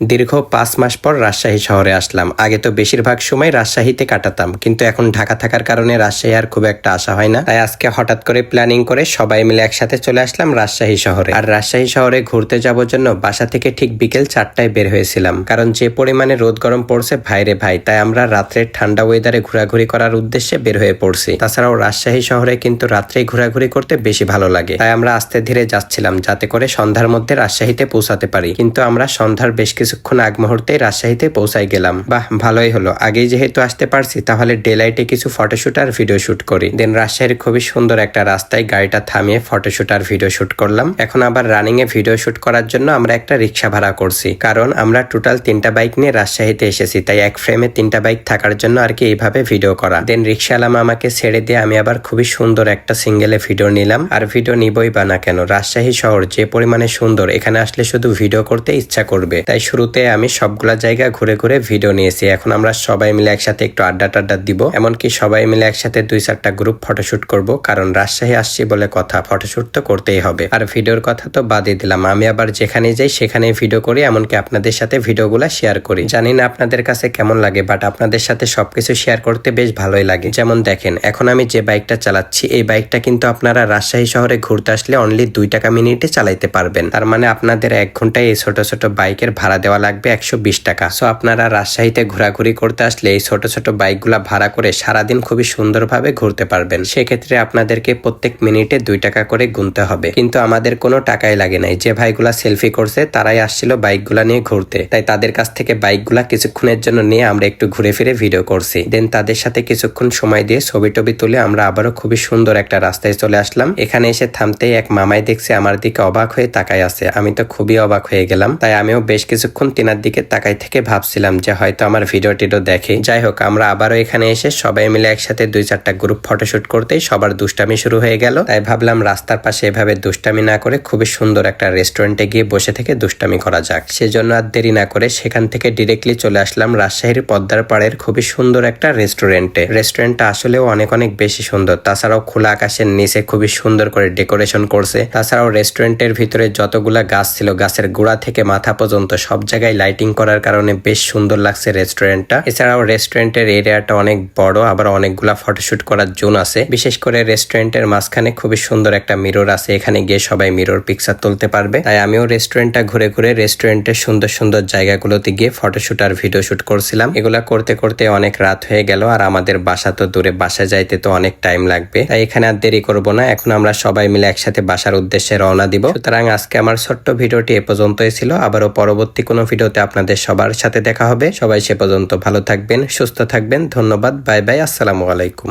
দীর্ঘ পাঁচ মাস পর রাজশাহী শহরে আসলাম। আগে তো বেশিরভাগ সময় রাজশাহীতে কাটাতাম, কিন্তু এখন ঢাকা থাকার কারণে রাজশাহী আর খুব একটা আসা হয় না। তাই আজকে হঠাৎ করে প্ল্যানিং করে সবাই মিলে একসাথে চলে আসলাম রাজশাহী শহরে। আর রাজশাহী শহরে ঘুরতে যাওয়ার জন্য বাসা থেকে ঠিক বিকেল চারটায় বের হয়েছিলাম। কারণ যে পরিমাণে রোদ গরম পড়ছে ভাইরে ভাই, তাই আমরা রাত্রে ঠান্ডা ওয়েদারে ঘোরাঘুরি করার উদ্দেশ্যে বের হয়ে পড়ছি। তাছাড়াও রাজশাহী শহরে কিন্তু রাত্রে ঘোরাঘুরি করতে বেশি ভালো লাগে। তাই আমরা আস্তে ধীরে যাচ্ছিলাম, যাতে করে সন্ধ্যার মধ্যে রাজশাহীতে পৌঁছাতে পারি। কিন্তু আমরা সন্ধ্যার বেশ কিছুক্ষণ আগ মুহূর্তে রাজশাহীতে পৌঁছাই গেলাম। বাহ, ভালোই হলো। আগেই যেহেতু আসতে পারছি, তাহলে ডে লাইটে কিছু ফটোশুট আর ভিডিও শুট করি। দেন রাজশাহীর খুবই সুন্দর একটা রাস্তায় গাড়িটা থামিয়ে ফটোশুট আর ভিডিও শুট করলাম। এখন আবার রানিং এ ভিডিও শুট করার জন্য আমরা একটা রিক্সা ভাড়া করছি। কারণ আমরা টোটাল তিনটা বাইক নিয়ে রাজশাহীতে এসেছি, তাই এক ফ্রেমে তিনটা বাইক থাকার জন্য আর কি এইভাবে ভিডিও করা। দেন রিক্সাওয়ালা আমাকে ছেড়ে দিয়ে আমি আবার খুবই সুন্দর একটা সিঙ্গেলে ভিডিও নিলাম। আর ভিডিও নিবই বা না কেন? রাজশাহী শহর যে পরিমাণে সুন্দর, এখানে আসলে শুধু ভিডিও করতে ইচ্ছা করবে। তাই শুরুতে আমি সবগুলা জায়গা ঘুরে ঘুরে ভিডিও নিয়েছি। এখন আমরা সবাই মিলে একসাথে একটু আড্ডা টাড্ডা দিব। এমনকি সবাই মিলে একসাথে দুই চারটা গ্রুপ ফটোশুট করব, কারণ রাজশাহী আসছি বলে কথা ফটোশুট তো করতেই হবে। আর ভিডিওর কথা তো বাদই দিলাম। আমি আবার যেখানে যাই সেখানে ভিডিও করি, এমনকি আপনাদের সাথে ভিডিওগুলা শেয়ার করি। জানি না আপনাদের কাছে কেমন লাগে বাট আপনাদের সাথে সবকিছু শেয়ার করতে বেশ ভালোই লাগে। যেমন দেখেন, এখন আমি যে বাইকটা চালাচ্ছি, এই বাইকটা কিন্তু আপনারা রাজশাহী শহরে ঘুরতে আসলে অনলি দুই টাকা মিনিটে চালাইতে পারবেন। তার মানে আপনাদের এক ঘন্টায় এই ছোট ছোট বাইকের ভাড়া দেওয়া লাগবে একশো বিশ টাকা। সো আপনারা রাজশাহীতে ঘোরাঘুরি করতে আসলে এই ছোট ছোট বাইকগুলা ভাড়া করে সারাদিন খুবই সুন্দরভাবে ঘুরতে পারবেন। সেক্ষেত্রে আপনাদেরকে প্রত্যেক মিনিটে দুই টাকা করে গুনতে হবে। কিন্তু আমাদের কোনো টাকাই লাগে নাই। যে ভাইগুলা সেলফি করছে, তারাই আসছিল বাইকগুলা নিয়ে ঘুরতে। তাই তাদের কাছ থেকে বাইকগুলা কিছুক্ষণের জন্য নিয়ে আমরা একটু ঘুরে ফিরে ভিডিও করছি। দেন তাদের সাথে কিছুক্ষণ সময় দিয়ে ছবি টবি তুলে আমরা আবারও খুবই সুন্দর একটা রাস্তায় চলে আসলাম। এখানে এসে থামতেই এক মামাই দেখছে আমার দিকে অবাক হয়ে তাকায় আছে। আমি তো খুবই অবাক হয়ে গেলাম। তাই আমিও বেশ কিছুক্ষণ তিনার দিকে তাকাই থেকে ভাবছিলাম যে হয়তো আমার ভিডিও টিডিও দেখে। যাই হোক, আমরা আবারও এখানে এসে সবাই মিলে একসাথে দুই চারটা গ্রুপ ফটোশুট করতেই সবার দুষ্টামি শুরু হয়ে গেল। তাই ভাবলাম রাস্তার পাশে এভাবে দুষ্টামি না করে খুবই সুন্দর একটা রেস্টুরেন্টে গিয়ে বসে থেকে দুষ্টামি করা যাক। সেজন্য আর দেরি না করে সেখান থেকে ডিরেক্টলি চলে আসলাম রাজশাহীর পদ্মার পাড়ের খুবই সুন্দর একটা রেস্টুরেন্টে রেস্টুরেন্টটা আসলেও অনেক অনেক বেশি সুন্দর। তাছাড়াও খোলা আকাশের নিচে খুবই সুন্দর করে ডেকোরেশন করছে। তাছাড়াও রেস্টুরেন্টের ভিতরে যতগুলা গাছ ছিল, গাছের গোড়া থেকে মাথা পর্যন্ত সব জায়গায় লাইটিং করার কারণে বেশ সুন্দর লাগছে রেস্টুরেন্টটা এছাড়াও রেস্টুরেন্টের এরিয়াটা অনেক বড়, আবার অনেকগুলা ফটোশুট করার জোন আছে। বিশেষ করে রেস্টুরেন্টের মাঝখানে খুবই সুন্দর একটা মিরর আছে, এখানে গিয়ে সবাই মিরর পিকচার তুলতে পারবে। তাই আমিও রেস্টুরেন্টটা ঘুরে ঘুরে রেস্টুরেন্টের সুন্দর সুন্দর জায়গাগুলোতে গিয়ে ফটোশুট আর ভিডিও শুট করছিলাম। এগুলা করতে করতে অনেক রাত হয়ে গেল, আর আমাদের বাসা তো দূরে, বাসা যাইতে তো অনেক টাইম লাগবে। তাই এখানে আর দেরি করব না, এখন আমরা সবাই মিলে একসাথে বাসার উদ্দেশ্যে রওনা দিব। সুতরাং আজকে আমার ছোট্ট ভিডিওটি এ পর্যন্তই ছিল, আবারও পরবর্তী কোনো ভিডিওতে আপনাদের সবার সাথে দেখা হবে। সবাই সে পর্যন্ত ভালো থাকবেন, সুস্থ থাকবেন। ধন্যবাদ, বাই বাই, আসসালামু আলাইকুম।